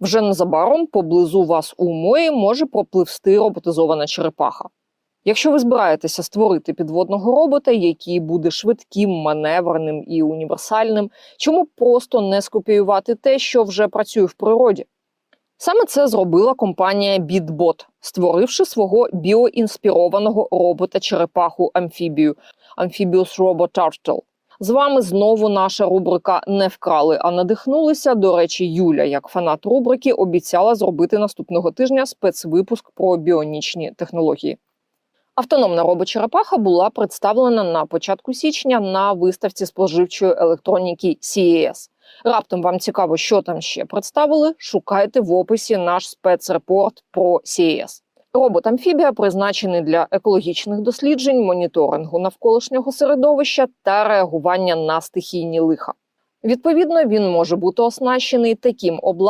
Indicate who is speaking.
Speaker 1: Вже незабаром поблизу вас у морі може пропливсти роботизована черепаха. Якщо ви збираєтеся створити підводного робота, який буде швидким, маневреним і універсальним, чому просто не скопіювати те, що вже працює в природі? Саме це зробила компанія BitBot, створивши свого біоінспірованого робота-черепаху амфібію Amphibious Robot Turtle. З вами знову наша рубрика Не вкрали, а надихнулися. До речі, Юля, як фанат рубрики, обіцяла зробити наступного тижня спецвипуск про біонічні технології. Автономна робот-черепаха була представлена на початку січня на виставці споживчої електроніки CES. Раптом вам цікаво, що там ще представили. Шукайте в описі наш спецрепорт про CES. Робот-амфібія призначений для екологічних досліджень, моніторингу навколишнього середовища та реагування на стихійні лиха. Відповідно, він може бути оснащений таким обладнанням.